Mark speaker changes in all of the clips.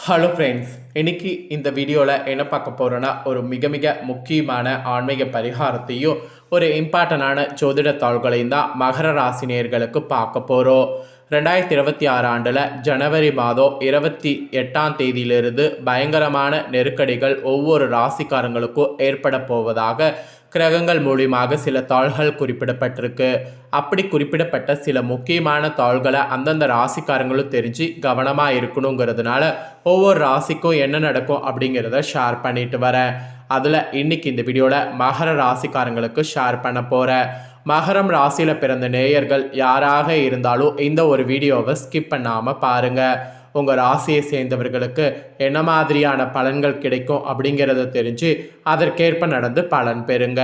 Speaker 1: Hello friends இன்னைக்கு இந்த வீடியோவில் என்ன பார்க்க போகிறோன்னா ஒரு மிக மிக முக்கியமான ஆன்மீக பரிகாரத்தையும் ஒரு இம்பார்ட்டண்டான ஜோதிட தாள்களையும் தான் மகர ராசினியர்களுக்கு பார்க்க போகிறோம் ரெண்டாயிரத்தி இருபத்தி ஆறு ஆண்டில் ஜனவரி மாதம் இருபத்தி எட்டாம் தேதியிலிருந்து பயங்கரமான நெருக்கடிகள் ஒவ்வொரு ராசிக்காரங்களுக்கும் ஏற்பட போவதாக கிரகங்கள் மூலியமாக சில தாள்கள் குறிப்பிடப்பட்டிருக்கு. அப்படி குறிப்பிடப்பட்ட சில முக்கியமான தாள்களை அந்தந்த ராசிக்காரங்களும் தெரிஞ்சு கவனமாக இருக்கணுங்கிறதுனால ஒவ்வொரு ராசிக்கும் என்ன நடக்கும் அப்படிங்கிறத ஷேர் பண்ணிட்டு வரேன். அதில் இன்னைக்கு இந்த வீடியோவில் மகர ராசிக்காரங்களுக்கு ஷேர் பண்ண போகிறேன் மகரம் ராசியில் பிறந்த நேயர்கள் யாராக இருந்தாலும் இந்த ஒரு வீடியோவை ஸ்கிப் பண்ணாமல் பாருங்கள் உங்கள் ராசியை சேர்ந்தவர்களுக்கு என்ன மாதிரியான பலன்கள் கிடைக்கும் அப்படிங்கிறத தெரிஞ்சு அதற்கேற்ப நடந்து பலன் பெறுங்க.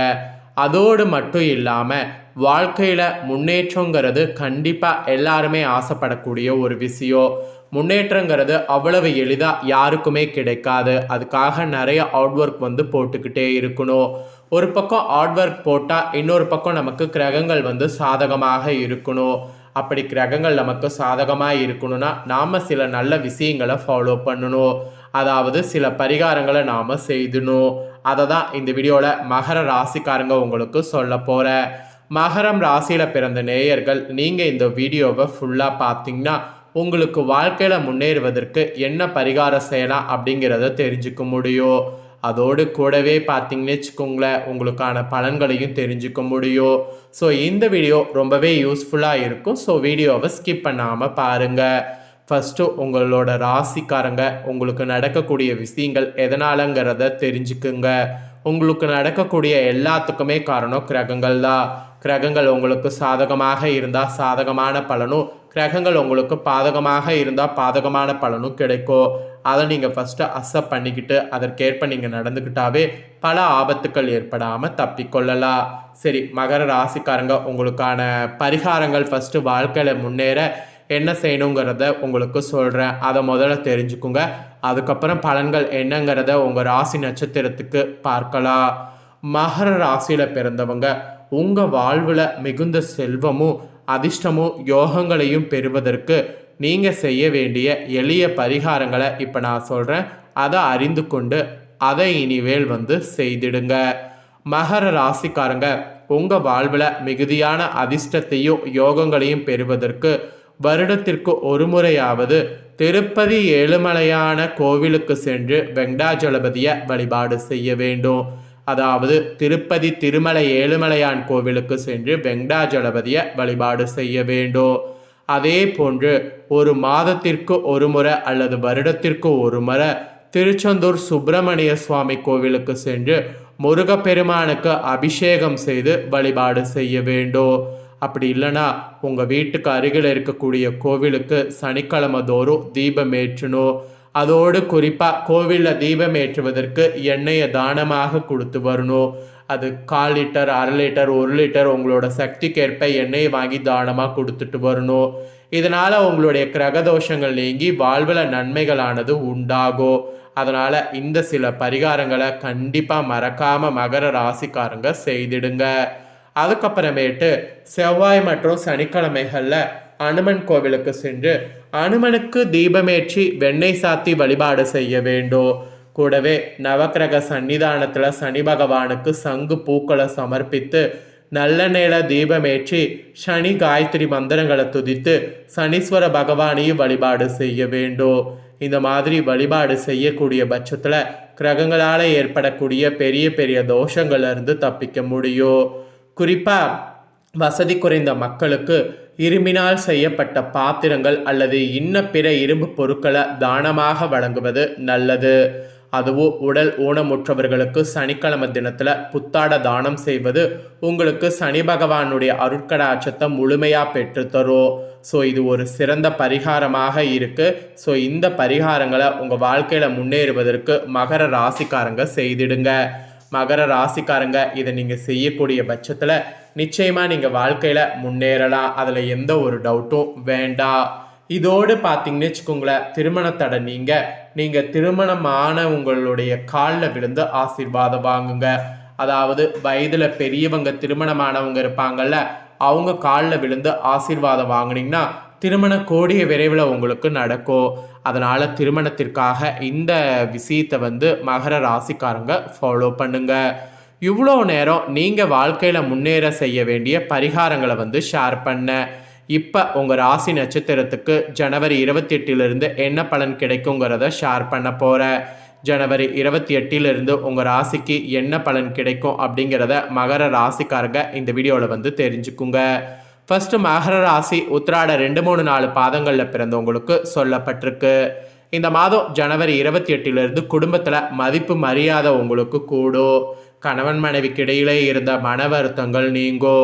Speaker 1: அதோடு மட்டும் இல்லாமல் வாழ்க்கையில் முன்னேற்றங்கிறது கண்டிப்பாக எல்லாருமே ஆசைப்படக்கூடிய ஒரு விஷயம். முன்னேற்றங்கிறது அவ்வளவு எளிதாக யாருக்குமே கிடைக்காது. அதுக்காக நிறைய அவுட் ஒர்க் வந்து போட்டுக்கிட்டே இருக்கணும். ஒரு பக்கம் ஹார்ட் ஒர்க் போட்டால் இன்னொரு பக்கம் நமக்கு கிரகங்கள் வந்து சாதகமாக இருக்கணும். அப்படி கிரகங்கள் நமக்கு சாதகமாக இருக்கணும்னா நாம் சில நல்ல விஷயங்களை ஃபாலோ பண்ணணும். அதாவது சில பரிகாரங்களை நாம் செய்தணும். அதை தான் இந்த வீடியோவில் மகர ராசிக்காரங்க உங்களுக்கு சொல்ல போகிறேன் மகரம் ராசியில் பிறந்த நேயர்கள் நீங்கள் இந்த வீடியோவை ஃபுல்லாக பார்த்தீங்கன்னா உங்களுக்கு வாழ்க்கையில் முன்னேறுவதற்கு என்ன பரிகாரம் செய்யலாம் அப்படிங்கிறத தெரிஞ்சுக்க முடியும். அதோடு கூடவே பார்த்தீங்கன்னு வச்சுக்கோங்களேன் உங்களுக்கான பலன்களையும் தெரிஞ்சுக்க முடியும். ஸோ இந்த வீடியோ ரொம்பவே யூஸ்ஃபுல்லாக இருக்கும். ஸோ வீடியோவை ஸ்கிப் பண்ணாமல் பாருங்கள் ஃபஸ்ட்டு உங்களோட ராசிக்காரங்க உங்களுக்கு நடக்கக்கூடிய விஷயங்கள் எதனாலங்கிறத தெரிஞ்சுக்குங்க. உங்களுக்கு நடக்கக்கூடிய எல்லாத்துக்குமே காரணம் கிரகங்கள் தான் கிரகங்கள் உங்களுக்கு சாதகமாக இருந்தால் சாதகமான பலனும் கிரகங்கள் உங்களுக்கு பாதகமாக இருந்தால் பாதகமான பலனும் கிடைக்கும். அதை நீங்கள் ஃபஸ்ட்டு அக்செப்ட் பண்ணிக்கிட்டு அதற்கேற்ப நீங்கள் நடந்துக்கிட்டாவே பல ஆபத்துக்கள் ஏற்படாமல் தப்பிக்கொள்ளலாம் சரி மகர ராசிக்காரங்க உங்களுக்கான பரிகாரங்கள் ஃபஸ்ட்டு வாழ்க்கையில் முன்னேற என்ன செய்யணுங்கிறத உங்களுக்கு சொல்கிறேன் அதை முதல்ல தெரிஞ்சுக்குங்க. அதுக்கப்புறம் பலன்கள் என்னங்கிறத உங்கள் ராசி நட்சத்திரத்துக்கு பார்க்கலாம். மகர ராசியில் பிறந்தவங்க உங்கள் வாழ்வில் மிகுந்த செல்வமும் அதிர்ஷ்டமும் யோகங்களையும் பெறுவதற்கு நீங்கள் செய்ய வேண்டிய எளிய பரிகாரங்களை இப்போ நான் சொல்கிறேன் அதை அறிந்து கொண்டு அதை இனிவேல் வந்து செய்திடுங்க. மகர ராசிக்காரங்க உங்கள் வாழ்வில் மிகுதியான அதிர்ஷ்டத்தையும் யோகங்களையும் பெறுவதற்கு வருடத்திற்கு ஒரு முறையாவது திருப்பதி ஏழுமலையான கோவிலுக்கு சென்று வெங்கடாஜலபதியை வழிபாடு செய்ய வேண்டும். அதாவது திருப்பதி திருமலை ஏழுமலையான் கோவிலுக்கு சென்று வெங்கடாஜலபதியை வழிபாடு செய்ய வேண்டும். அதே போன்று ஒரு மாதத்திற்கு ஒரு முறை அல்லது வருடத்திற்கு ஒரு முறை திருச்செந்தூர் சுப்பிரமணிய சுவாமி கோவிலுக்கு சென்று முருகப்பெருமானுக்கு அபிஷேகம் செய்து வழிபாடு செய்ய வேண்டும். அப்படி இல்லைன்னா உங்கள் வீட்டுக்கு அருகில் இருக்கக்கூடிய கோவிலுக்கு சனிக்கிழமை தோறும் தீபம் ஏற்றணும். அதோடு குறிப்பாக கோவிலில் தீபம் ஏற்றுவதற்கு எண்ணெயை தானமாக கொடுத்து வரணும். அது கால் லிட்டர் அரை லிட்டர் ஒரு லிட்டர் உங்களோட சக்திக்கேற்ப எண்ணெயை வாங்கி தானமாக கொடுத்துட்டு வரணும். இதனால் உங்களுடைய கிரகதோஷங்கள் நீங்கி வாழ்வில் நன்மைகளானது உண்டாகும் அதனால் இந்த சில பரிகாரங்களை கண்டிப்பாக மறக்காமல் மகர ராசிக்காரங்க செய்திடுங்க. அதுக்கப்புறமேட்டு செவ்வாய் மற்றும் சனிக்கிழமைகளில் அனுமன் கோவிலுக்கு சென்று அனுமனுக்கு தீபமேற்றி வெண்ணெய் சாத்தி வழிபாடு செய்ய வேண்டும் கூடவே நவக்கிரக சன்னிதானத்தில் சனி பகவானுக்கு சங்கு பூக்களை சமர்ப்பித்து நல்லெண்ணெயில தீபமேற்றி சனி காயத்ரி மந்திரங்களை துதித்து சனீஸ்வர பகவானையும் வழிபாடு செய்ய வேண்டும் இந்த மாதிரி வழிபாடு செய்யக்கூடிய பட்சத்தில் கிரகங்களால் ஏற்படக்கூடிய பெரிய பெரிய தோஷங்கள்லேருந்து தப்பிக்க முடியும் குறிப்பாக வசதி குறைந்த மக்களுக்கு இரும்பினால் செய்யப்பட்ட பாத்திரங்கள் அல்லது இன்ன பிற இரும்பு பொருட்களை தானமாக வழங்குவது நல்லது. அதுவும் உடல் ஊனமுற்றவர்களுக்கு சனிக்கிழமை தினத்தில் புத்தாட தானம் செய்வது உங்களுக்கு சனி பகவானுடைய அருட்கடாட்சத்தை முழுமையாக பெற்றுத்தரும் ஸோ இது ஒரு சிறந்த பரிகாரமாக இருக்குது ஸோ இந்த பரிகாரங்களை உங்கள் வாழ்க்கையில் முன்னேறுவதற்கு மகர ராசிக்காரங்க செய்திடுங்க. மகர ராசிக்காரங்க இதை நீங்கள் செய்யக்கூடிய பட்சத்தில் நிச்சயமாக நீங்கள் வாழ்க்கையில் முன்னேறலாம் அதில் எந்த ஒரு டவுட்டும் வேண்டாம் இதோடு பார்த்தீங்கன்னு வச்சுக்கோங்களேன் திருமணத்தடை நீங்கள் நீங்கள் திருமணமான உங்களுடைய காலில் விழுந்து ஆசீர்வாதம் வாங்குங்க. அதாவது வயதில் பெரியவங்க திருமணமானவங்க இருப்பாங்கல்ல அவங்க காலில் விழுந்து ஆசீர்வாதம் வாங்கினீங்கன்னா திருமண கோடிய விரைவில் உங்களுக்கு நடக்கும். அதனால் திருமணத்திற்காக இந்த விஷயத்தை வந்து மகர ராசிக்காரங்க ஃபாலோ பண்ணுங்கள் இவ்வளோ நேரம் நீங்கள் வாழ்க்கையில் முன்னேற செய்ய வேண்டிய பரிகாரங்களை வந்து ஷேர் பண்ண. இப்போ உங்கள் ராசி நட்சத்திரத்துக்கு ஜனவரி இருபத்தி எட்டிலிருந்து என்ன பலன் கிடைக்குங்கிறத ஷேர் பண்ண போகிறேன் ஜனவரி இருபத்தி எட்டிலிருந்து உங்கள் ராசிக்கு என்ன பலன் கிடைக்கும் அப்படிங்கிறத மகர ராசிக்காரங்க இந்த வீடியோவில் வந்து தெரிஞ்சுக்குங்க. ஃபஸ்ட்டு மகர ராசி உத்திராட ரெண்டு மூணு நாலு பாதங்களில் பிறந்தவங்களுக்கு சொல்லப்பட்டிருக்கு. இந்த மாதம் ஜனவரி இருபத்தி எட்டிலிருந்து குடும்பத்தில் மதிப்பு மரியாதை உங்களுக்கு கூடும். கணவன் மனைவிக்கு இடையிலே இருந்த மன வருத்தங்கள் நீங்கோ.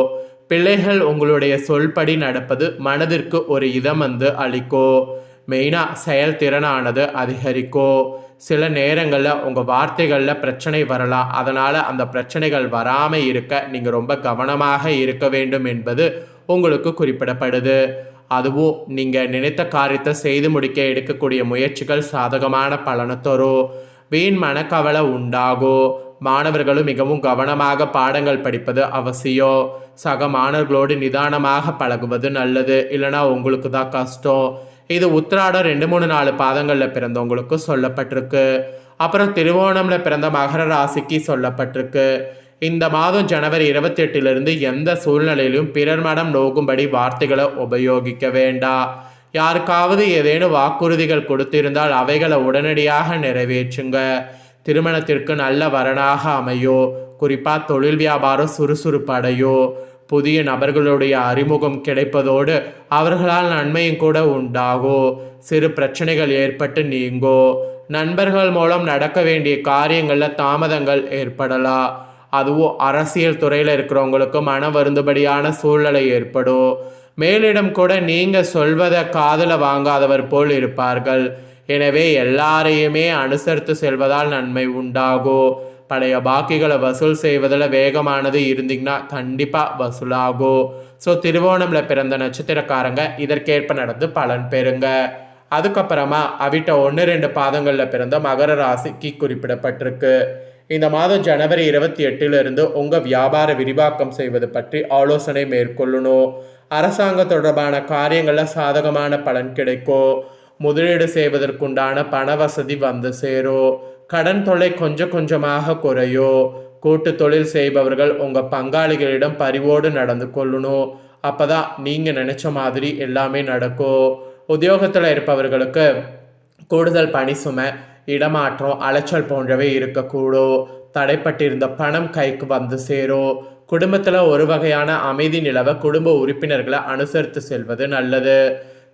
Speaker 1: பிள்ளைகள் உங்களுடைய சொல்படி நடப்பது மனதிற்கு ஒரு இதம் வந்து அளிக்கோ. மெயினாக செயல்திறனானது அதிகரிக்கோ. சில நேரங்களில் உங்கள் வார்த்தைகளில் பிரச்சனை வரலாம். அதனால் அந்த பிரச்சனைகள் வராமல் இருக்க நீங்கள் ரொம்ப கவனமாக இருக்க வேண்டும் என்பது உங்களுக்கு குறிப்பிடப்படுது. அதுவும் நீங்கள் நினைத்த காரியத்தை செய்து முடிக்க எடுக்கக்கூடிய முயற்சிகள் சாதகமான பலனை தரும். வீண் மனக்கவலை உண்டாகும் மாணவர்களும் மிகவும் கவனமாக பாடங்கள் படிப்பது அவசியம் சக மாணவர்களோடு நிதானமாக பழகுவது நல்லது. இல்லைனா உங்களுக்கு தான் கஷ்டம். இது உத்திராடம் ரெண்டு மூணு நாலு பாதங்களில் பிறந்தவங்களுக்கு சொல்லப்பட்டிருக்கு. அப்புறம் திருவோணம்ல பிறந்த மகர ராசிக்கு சொல்லப்பட்டிருக்கு. இந்த மாதம் ஜனவரி இருபத்தி எட்டிலிருந்து எந்த சூழ்நிலையிலும் பிறர் மனம் நோகும்படி வார்த்தைகளை உபயோகிக்க வேண்டாம் யாருக்காவது ஏதேனும் வாக்குறுதிகள் கொடுத்திருந்தால் அவைகளை உடனடியாக நிறைவேற்றுங்க. திருமணத்திற்கு நல்ல வரனாக அமையோ? குறிப்பாக தொழில் வியாபாரம் சுறுசுறுப்படையோ? புதிய நபர்களுடைய அறிமுகம் கிடைப்பதோடு அவர்களால் நன்மையும் கூட உண்டாகோ? சிறு பிரச்சனைகள் ஏற்பட்டு நீங்கோ? நண்பர்கள் மூலம் நடக்க வேண்டிய காரியங்களில் தாமதங்கள் ஏற்படலாம் அதுவும் அரசியல் துறையில் இருக்கிறவங்களுக்கு மன வருந்தபடியான சூழ்நிலை ஏற்படும் மேலிடம் கூட நீங்கள் சொல்வதை காதில் வாங்காதவர் போல் இருப்பார்கள். எனவே எல்லாரையுமே அனுசரித்து செல்வதால் நன்மை உண்டாகும் பழைய பாக்கிகளை வசூல் செய்வதில் வேகமானது இருந்தீங்கன்னா கண்டிப்பாக வசூலாகும் ஸோ திருவோணமில் பிறந்த நட்சத்திரக்காரங்க இதற்கேற்ப நடந்து பலன் பெறுங்க. அதுக்கப்புறமா அவிட்ட ஒன்று ரெண்டு பாதங்களில் பிறந்த மகர ராசிக்கு குறிப்பிடப்பட்டிருக்கு. இந்த மாதம் ஜனவரி இருபத்தி எட்டிலிருந்து உங்கள் வியாபார விரிவாக்கம் செய்வது பற்றி ஆலோசனை மேற்கொள்ளணும். அரசாங்க தொடர்பான காரியங்களில் சாதகமான பலன் கிடைக்கும். முதலீடு செய்வதற்குண்டான பண வசதி வந்து சேரும் கடன் தொல்லை கொஞ்சம் கொஞ்சமாக குறையோ. கூட்டு தொழில் செய்பவர்கள் உங்கள் பங்காளிகளிடம் பரிவோடு நடந்து கொள்ளணும் அப்போ தான் நீங்கள் நினச்ச மாதிரி எல்லாமே நடக்கும் உத்தியோகத்தில் இருப்பவர்களுக்கு கூடுதல் பணி சுமை இடமாற்றம் அலைச்சல் போன்றவை இருக்கக்கூடும் தடைப்பட்டிருந்த பணம் கைக்கு வந்து சேரும் குடும்பத்தில் ஒரு வகையான அமைதி நிலவ குடும்ப உறுப்பினர்களை அனுசரித்து செல்வது நல்லது.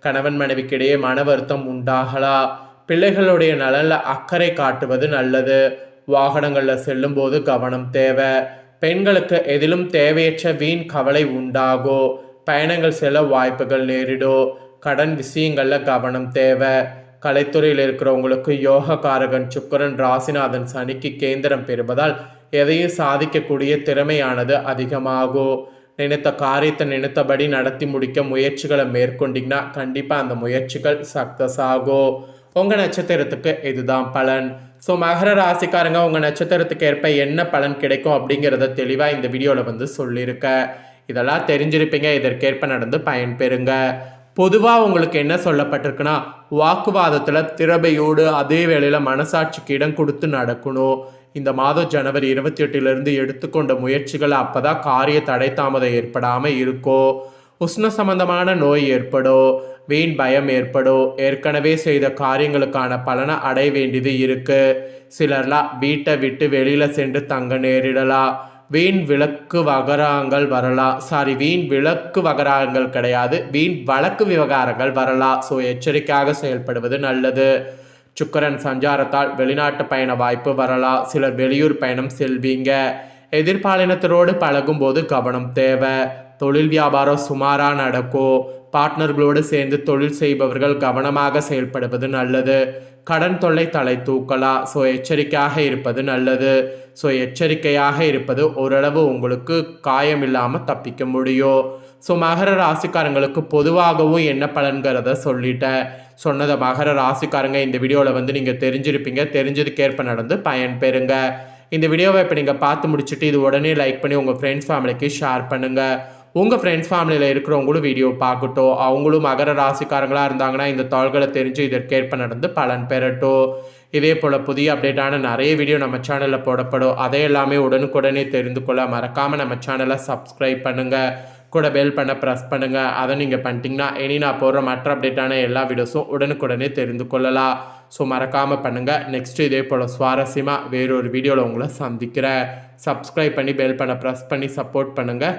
Speaker 1: கணவன் மனைவிக்கிடையே மன வருத்தம் உண்டாகலாம் பிள்ளைகளுடைய நலனில் அக்கறை காட்டுவது நல்லது. வாகனங்களில் செல்லும்போது கவனம் தேவை. பெண்களுக்கு எதிலும் தேவையற்ற வீண் கவலை உண்டாகோ? பயணங்கள் செல்ல வாய்ப்புகள் நேரிடோ? கடன் விஷயங்களில் கவனம் தேவை. கலைத்துறையில் இருக்கிறவங்களுக்கு யோக காரகன் சுக்கரன் ராசிநாதன் சனிக்கு கேந்திரம் பெறுவதால் எதையும் சாதிக்கக்கூடிய திறமையானது அதிகமாகும் நினைத்த காரியத்தை நினைத்தபடி நடத்தி முடிக்க முயற்சிகளை மேற்கொண்டிங்கன்னா கண்டிப்பாக அந்த முயற்சிகள் சக்ஸஸ் ஆகும். உங்கள் நட்சத்திரத்துக்கு இதுதான் பலன். ஸோ மகர ராசிக்காரங்க உங்கள் நட்சத்திரத்துக்கு ஏற்ப என்ன பலன் கிடைக்கும் அப்படிங்கிறத தெளிவாக இந்த வீடியோவில் வந்து சொல்லியிருக்கேன் இதெல்லாம் தெரிஞ்சிருப்பீங்க. இதற்கேற்ப நடந்து பயன்பெறுங்க. பொதுவாக உங்களுக்கு என்ன சொல்லப்பட்டிருக்குன்னா வாக்குவாதத்தில் திறமையோடு அதே வேளையில் மனசாட்சிக்கு இடம் கொடுத்து நடக்கணும். இந்த மாதம் ஜனவரி இருபத்தி எட்டிலிருந்து எடுத்துக்கொண்ட முயற்சிகள் அப்போ தான் காரிய தடை தாமதம் ஏற்படாமல் இருக்கும் உஷ்ண சம்பந்தமான நோய் ஏற்படும் வீண் பயம் ஏற்படும். ஏற்கனவே செய்த காரியங்களுக்கான பலனை அடைய வேண்டியது இருக்குது சிலர்லாம் வீட்டை விட்டு வெளியில் சென்று தங்க நேரிடலாம். வீண் விளக்கு வகராங்கள் வரலாம் சாரி வீண் விளக்கு வகராங்கள் கிடையாது. வீண் வழக்கு விவகாரங்கள் வரலாம் ஸோ எச்சரிக்கையாக செயல்படுவது நல்லது. சுக்கரன் சஞ்சாரத்தால் வெளிநாட்டு பயண வாய்ப்பு வரலாம் சிலர் வெளியூர் பயணம் செல்வீங்க. எதிர்பாலினத்தரோடு பழகும்போது கவனம் தேவை. தொழில் வியாபாரம் சுமாராக நடக்கும் பார்ட்னர்களோடு சேர்ந்து தொழில் செய்பவர்கள் கவனமாக செயல்படுவது நல்லது. கடன் தொல்லை தலை தூக்கலாம் ஸோ எச்சரிக்கையாக இருப்பது நல்லது. ஸோ எச்சரிக்கையாக இருப்பது ஓரளவு உங்களுக்கு காயம் இல்லாமல் தப்பிக்க முடியும். ஸோ மகர ராசிக்காரங்களுக்கு பொதுவாகவும் என்ன பலன்கிறத சொல்லிட்டேன். சொன்னதை மகர ராசிக்காரங்க இந்த வீடியோவில் வந்து நீங்கள் தெரிஞ்சிருப்பீங்க. தெரிஞ்சதுக்கேற்ப நடந்து பயன் பெறுங்க. இந்த வீடியோவை இப்போ நீங்கள் பார்த்து முடிச்சுட்டு இது உடனே லைக் பண்ணி உங்கள் ஃப்ரெண்ட்ஸ் ஃபேமிலிக்கு ஷேர் பண்ணுங்கள் உங்கள் ஃப்ரெண்ட்ஸ் ஃபேமிலியில் இருக்கிறவங்களும் வீடியோ பார்க்கட்டும். அவங்களும் மகர ராசிக்காரங்களாக இருந்தாங்கன்னா இந்த தாள்களை தெரிஞ்சு இதற்கேற்ப நடந்து பலன் பெறட்டும். இதே போல் புதிய அப்டேட்டான நிறைய வீடியோ நம்ம சேனலில் போடப்படும். அதை எல்லாமே உடனுக்குடனே தெரிந்து கொள்ள மறக்காமல் நம்ம சேனலை சப்ஸ்கிரைப் பண்ணுங்கள் கூட பெல் பண்ண ப்ரெஸ் பண்ணுங்கள் அதை நீங்கள் பண்ணிட்டீங்கன்னா இனி நான் போடுற மற்ற அப்டேட்டான எல்லா வீடியோஸும் உடனுக்குடனே தெரிந்து கொள்ளலாம். ஸோ மறக்காமல் பண்ணுங்கள் நெக்ஸ்ட்டு இதே போல் சுவாரஸ்யமாக வேறொரு வீடியோவில் உங்களை சந்திக்கிறேன். சப்ஸ்கிரைப் பண்ணி பெல் பண்ண ப்ரெஸ் பண்ணி சப்போர்ட் பண்ணுங்கள்